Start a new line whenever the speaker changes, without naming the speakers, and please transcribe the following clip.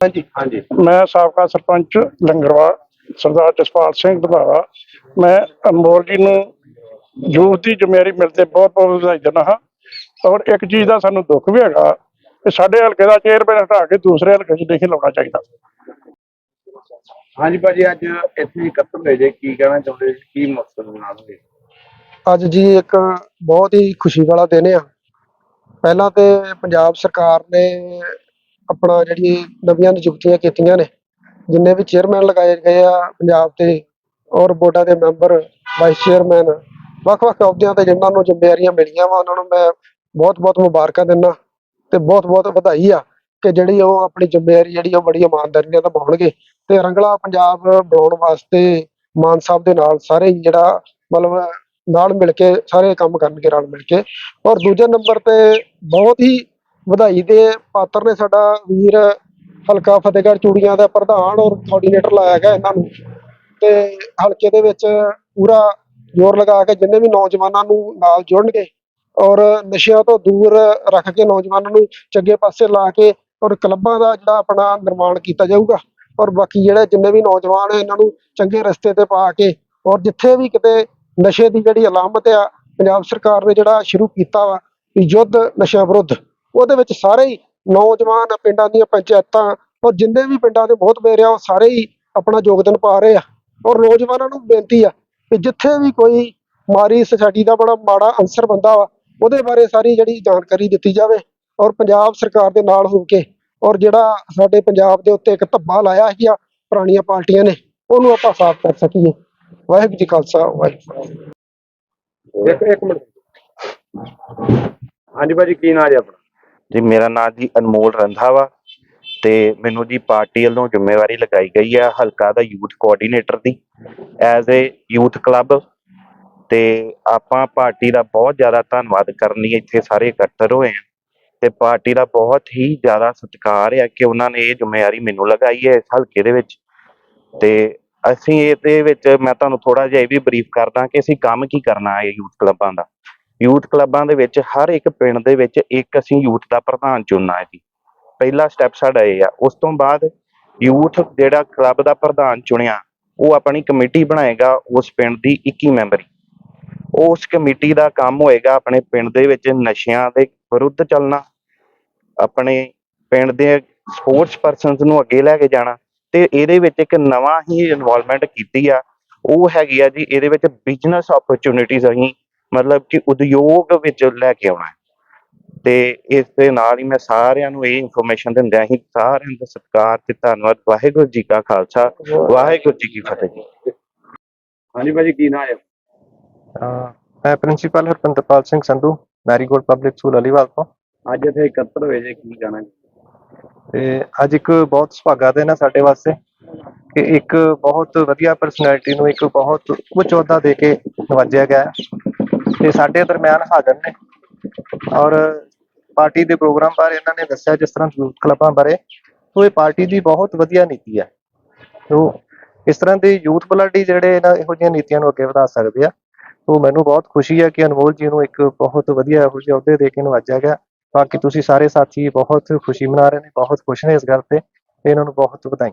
ਹਾਂਜੀ ਹਾਂਜੀ।
ਮੈਂ ਸਾਬਕਾ ਸਰਪੰਚ ਲੰਗਰਵਾ ਸਰਦਾਰ ਜਸਪਾਲ ਸਿੰਘ ਬਧਾਵਾ ਮੈਂ ਅਨਮੋਲ ਜੀ ਨੂੰ ਯੂਥ ਦੀ ਜ਼ਿੰਮੇਵਾਰੀ ਮਿਲਦੇ ਬਹੁਤ ਬਹੁਤ ਵਧਾਈ ਦਿੰਦਾ ਹਾਂ। ਔਰ ਇੱਕ ਚੀਜ਼ ਦਾ ਸਾਨੂੰ ਦੁੱਖ ਵੀ ਹੈਗਾ ਕਿ ਸਾਡੇ ਹਲਕੇ ਦਾ ਚੇਅਰਮੈਨ ਹਟਾ ਕੇ ਦੂਸਰੇ ਹਲਕੇ 'ਚ ਨਹੀਂ ਲਾਉਣਾ ਚਾਹੀਦਾ।
ਹਾਂਜੀ ਭਾਜੀ ਅੱਜ ਇੱਥੇ ਇਕੱਤਰ ਹੋਏ ਜੇ ਕੀ ਕਹਿਣਾ ਚਾਹੁੰਦੇ ਕੀ ਮਕਸਦ ਹੋਏ
ਅੱਜ ਜੀ ਇੱਕ ਬਹੁਤ ਹੀ ਖੁਸ਼ੀ ਵਾਲਾ ਦਿਨ ਆ। ਪਹਿਲਾਂ ਤੇ ਪੰਜਾਬ ਸਰਕਾਰ ਨੇ ਆਪਣਾ ਜਿਹੜੀ ਨਵੀਆਂ ਨਿਯੁਕਤੀਆਂ ਕੀਤੀਆਂ ਨੇ, ਜਿੰਨੇ ਵੀ ਚੇਅਰਮੈਨ ਲਗਾਏ ਗਏ ਆ ਪੰਜਾਬ ਤੇ ਔਰ ਬੋਰਡਾਂ ਦੇ ਮੈਂਬਰ ਵਾਈਸ ਚੇਅਰਮੈਨ ਵੱਖ-ਵੱਖ ਅਹੁਦਿਆਂ ਤੇ ਜਿਨ੍ਹਾਂ ਨੂੰ ਜ਼ਿੰਮੇਵਾਰੀਆਂ ਮਿਲੀਆਂ ਵਾ, ਉਹਨਾਂ ਨੂੰ ਮੈਂ ਬਹੁਤ-ਬਹੁਤ ਮੁਬਾਰਕਾਂ ਦਿੰਦਾ ਤੇ ਬਹੁਤ-ਬਹੁਤ ਵਧਾਈ ਆ ਕਿ ਜਿਹੜੀ ਉਹ ਆਪਣੀ ਜ਼ਿੰਮੇਵਾਰੀ ਜਿਹੜੀ ਉਹ ਬੜੀ ਇਮਾਨਦਾਰੀ ਨਾਲ ਨਿਭਾਉਣਗੇ ਤੇ ਰੰਗਲਾ ਪੰਜਾਬ ਬਣਾਉਣ ਵਾਸਤੇ ਮਾਨ ਸਾਹਿਬ ਦੇ ਨਾਲ ਸਾਰੇ ਹੀ ਜਿਹੜਾ ਮਤਲਬ ਨਾਲ ਮਿਲ ਕੇ ਸਾਰੇ ਕੰਮ ਕਰਨਗੇ, ਰਲ ਮਿਲ ਕੇ। ਔਰ ਦੂਜੇ ਨੰਬਰ ਤੇ ਬਹੁਤ ਹੀ ਵਧਾਈ ਦੇ ਪਾਤਰ ਨੇ ਸਾਡਾ ਵੀਰ ਹਲਕਾ ਫਤਿਹਗੜ੍ਹ ਚੂੜੀਆਂ ਦਾ ਪ੍ਰਧਾਨ ਔਰ ਕੋਆਰਡੀਨੇਟਰ ਲਾਇਆ ਗਿਆ ਇਹਨਾਂ ਨੂੰ। ਤੇ ਹਲਕੇ ਦੇ ਵਿੱਚ ਪੂਰਾ ਜ਼ੋਰ ਲਗਾ ਕੇ ਜਿੰਨੇ ਵੀ ਨੌਜਵਾਨਾਂ ਨੂੰ ਨਾਲ ਜੁੜਨਗੇ ਔਰ ਨਸ਼ਿਆਂ ਤੋਂ ਦੂਰ ਰੱਖ ਕੇ ਨੌਜਵਾਨਾਂ ਨੂੰ ਚੰਗੇ ਪਾਸੇ ਲਾ ਕੇ ਔਰ ਕਲੱਬਾਂ ਦਾ ਜਿਹੜਾ ਆਪਣਾ ਨਿਰਮਾਣ ਕੀਤਾ ਜਾਊਗਾ ਔਰ ਬਾਕੀ ਜਿਹੜੇ ਜਿੰਨੇ ਵੀ ਨੌਜਵਾਨ ਹੈ ਇਹਨਾਂ ਨੂੰ ਚੰਗੇ ਰਸਤੇ ਤੇ ਪਾ ਕੇ ਔਰ ਜਿੱਥੇ ਵੀ ਕਿਤੇ ਨਸ਼ੇ ਦੀ ਜਿਹੜੀ ਅਲਾਮਤ ਆ, ਪੰਜਾਬ ਸਰਕਾਰ ਨੇ ਜਿਹੜਾ ਸ਼ੁਰੂ ਕੀਤਾ ਵਾ ਵੀ ਯੁੱਧ ਨਸ਼ਿਆਂ ਵਿਰੁੱਧ। ਉਹਦੇ ਵਿੱਚ ਸਾਰੇ ਹੀ ਨੌਜਵਾਨ ਪਿੰਡਾਂ ਦੀਆਂ ਪੰਚਾਇਤਾਂ ਔਰ ਜਿੰਨੇ ਵੀ ਪਿੰਡਾਂ ਦੇ ਬਹੁਤ ਆ ਉਹ ਸਾਰੇ ਹੀ ਆਪਣਾ ਯੋਗਦਾਨ ਪਾ ਰਹੇ ਆ ਔਰ ਨੌਜਵਾਨਾਂ ਨੂੰ ਬੇਨਤੀ ਆ ਕਿ ਜਿੱਥੇ ਵੀ ਕੋਈ ਮਾਰੀ ਸੋਸਾਇਟੀ ਦਾ ਬੜਾ ਮਾੜਾ ਅਨਸਰ ਬੰਦਾ ਵਾ, ਉਹਦੇ ਬਾਰੇ ਸਾਰੀ ਜਿਹੜੀ ਜਾਣਕਾਰੀ ਦਿੱਤੀ ਜਾਵੇ ਔਰ ਪੰਜਾਬ ਸਰਕਾਰ ਦੇ ਨਾਲ ਹੋ ਕੇ ਔਰ ਜਿਹੜਾ ਸਾਡੇ ਪੰਜਾਬ ਦੇ ਉੱਤੇ ਇੱਕ ਧੱਬਾ ਲਾਇਆ ਸੀਗਾ ਪੁਰਾਣੀਆਂ ਪਾਰਟੀਆਂ ਨੇ, ਉਹਨੂੰ ਆਪਾਂ ਸਾਫ਼ ਕਰ ਸਕੀਏ। ਵਾਹਿਗੁਰੂ ਜੀ ਖਾਲਸਾ, ਵਾਹਿਗੁਰੂ
ਇੱਕ ਇੱਕ ਮਿੰਟ। ਹਾਂਜੀ ਭਾਜੀ, ਕੀ ਨਾਮ ਜੀ ਆਪਣਾ?
ਜੀ, ਮੇਰਾ ਨਾਮ ਜੀ ਅਨਮੋਲ ਰੰਧਾ ਵਾ ਤੇ ਮੈਨੂੰ ਜੀ ਪਾਰਟੀ ਵੱਲੋਂ ਜ਼ਿੰਮੇਵਾਰੀ ਲਗਾਈ ਗਈ ਆ ਹਲਕਾ ਦਾ ਯੂਥ ਕੋਆਰਡੀਨੇਟਰ ਦੀ, ਐਜ਼ ਅ ਯੂਥ ਕਲੱਬ ਤੇ ਆਪਾਂ ਪਾਰਟੀ ਦਾ ਬਹੁਤ ਜ਼ਿਆਦਾ ਧੰਨਵਾਦ ਕਰਨ ਲਈ ਇੱਥੇ ਸਾਰੇ ਇਕੱਤਰ ਹੋਏ ਆ ਤੇ ਪਾਰਟੀ ਦਾ ਬਹੁਤ ਹੀ ਜ਼ਿਆਦਾ ਸਤਿਕਾਰ ਹੈ ਕਿ ਉਹਨਾਂ ਨੇ ਇਹ ਜ਼ਿੰਮੇਵਾਰੀ ਮੈਨੂੰ ਲਗਾਈ ਹੈ ਇਸ ਹਲਕੇ ਦੇ ਵਿੱਚ ਤੇ ਅਸੀਂ ਇਹਦੇ ਵਿੱਚ ਮੈਂ ਤੁਹਾਨੂੰ ਥੋੜਾ ਜਿਹਾ ਇਹ ਵੀ ਬਰੀਫ ਕਰਦਾ ਕਿ ਅਸੀਂ ਕੰਮ ਕੀ ਕਰਨਾ ਹੈ ਯੂਥ ਕਲੱਬਾਂ ਦਾ। ਯੂਥ ਕਲੱਬਾਂ ਦੇ ਵਿੱਚ ਹਰ ਇੱਕ ਪਿੰਡ ਦੇ ਵਿੱਚ ਇੱਕ ਅਸੀਂ ਯੂਥ ਦਾ ਪ੍ਰਧਾਨ ਚੁਣਨਾ ਹੈ ਜੀ। ਪਹਿਲਾ ਸਟੈਪ ਸਾਡਾ ਇਹ ਆ। ਉਸ ਤੋਂ ਬਾਅਦ ਯੂਥ ਜਿਹੜਾ ਕਲੱਬ ਦਾ ਪ੍ਰਧਾਨ ਚੁਣਿਆ, ਉਹ ਆਪਣੀ ਕਮੇਟੀ ਬਣਾਏਗਾ ਉਸ ਪਿੰਡ ਦੀ 21 ਮੈਂਬਰੀ। ਉਸ ਕਮੇਟੀ ਦਾ ਕੰਮ ਹੋਏਗਾ ਆਪਣੇ ਪਿੰਡ ਦੇ ਵਿੱਚ ਨਸ਼ਿਆਂ ਦੇ ਵਿਰੁੱਧ ਚੱਲਣਾ, ਆਪਣੇ ਪਿੰਡ ਦੇ ਸਪੋਰਟਸ ਪਰਸਨਸ ਨੂੰ ਅੱਗੇ ਲੈ ਕੇ ਜਾਣਾ ਤੇ ਇਹਦੇ ਵਿੱਚ ਇੱਕ ਨਵਾਂ ਹੀ ਇਨਵੋਲਵਮੈਂਟ ਕੀਤੀ ਆ। ਉਹ ਹੈਗੀ ਆ ਜੀ, ਇਹਦੇ ਵਿੱਚ ਬਿਜ਼ਨਸ ਓਪਰਚੁਨਿਟੀਜ਼ ਅਸੀਂ ਮਤਲਬ ਕਿ ਉਦਯੋਗ ਵਿੱਚ ਲੈ ਕੇ ਆਉਣਾ ਹੈ। ਤੇ ਇਸ ਦੇ ਨਾਲ ਹੀ ਮੈਂ ਸਾਰਿਆਂ ਨੂੰ ਇਹ ਇਨਫੋਰਮੇਸ਼ਨ ਦਿੰਦਿਆਂ ਹੀ ਸਾਰਿਆਂ ਦਾ ਸਤਿਕਾਰ ਤੇ ਧੰਨਵਾਦ। ਵਾਹਿਗੁਰੂ ਜੀ ਕਾ ਖਾਲਸਾ ਵਾਹਿਗੁਰੂ ਜੀ ਕੀ ਫਤਿਹ ਜੀ।
ਹਾਂਜੀ ਭਾਜੀ ਕੀ ਨਾਮ ਹੈ?
ਮੈਂ principal Harpinderpal Singh Sandhu Marigold public school Aliwal ਤੋਂ।
ਅੱਜ ਇੱਥੇ ਇਕੱਤਰ ਹੋਏ ਜੇ ਕੀ ਜੀ
ਤੇ ਅੱਜ ਇੱਕ ਬਹੁਤ ਸੁਭਾਗਾ ਦਿਨ ਹੈ ਸਾਡੇ ਵਾਸਤੇ ਕਿ ਇੱਕ ਬਹੁਤ ਵਧੀਆ ਪਰਸਨੈਲਿਟੀ ਨੂੰ ਇੱਕ ਬਹੁਤ ਉੱਚ ਅਹੁਦਾ ਦੇ ਕੇ ਨਵਾਜਿਆ ਗਿਆ ਹੈ। ਤੇ ਸਾਡੇ ਦਰਮਿਆਨ ਹਾਜ਼ਰ ਨੇ। ਔਰ ਪਾਰਟੀ ਦੇ ਪ੍ਰੋਗਰਾਮ ਬਾਰੇ ਇਹਨਾਂ ਨੇ ਦੱਸਿਆ ਜਿਸ ਤਰ੍ਹਾਂ ਯੂਥ ਕਲੱਬਾਂ ਬਾਰੇ। ਸੋ ਇਹ ਪਾਰਟੀ ਦੀ ਬਹੁਤ ਵਧੀਆ ਨੀਤੀ ਹੈ। ਸੋ ਇਸ ਤਰ੍ਹਾਂ ਦੇ ਯੂਥ ਬਲੱਡ ਜਿਹੜੇ ਇਹਨਾਂ ਇਹੋ ਜਿਹੀਆਂ ਨੀਤੀਆਂ ਨੂੰ ਅੱਗੇ ਵਧਾ ਸਕਦੇ ਆ। ਸੋ ਮੈਨੂੰ ਬਹੁਤ ਖੁਸ਼ੀ ਹੈ ਕਿ ਅਨਮੋਲ ਜੀ ਨੂੰ ਇੱਕ ਬਹੁਤ ਵਧੀਆ ਇਹੋ ਜਿਹੇ ਅਹੁਦੇ ਦੇ ਕੇ ਨਵਾਜਿਆ ਗਿਆ। ਬਾਕੀ ਤੁਸੀਂ ਸਾਰੇ ਸਾਥੀ ਬਹੁਤ ਖੁਸ਼ੀ ਮਨਾ ਰਹੇ ਨੇ, ਬਹੁਤ ਖੁਸ਼ ਨੇ ਇਸ ਗੱਲ ਤੇ। ਇਹਨਾਂ ਨੂੰ ਬਹੁਤ ਵਧਾਈ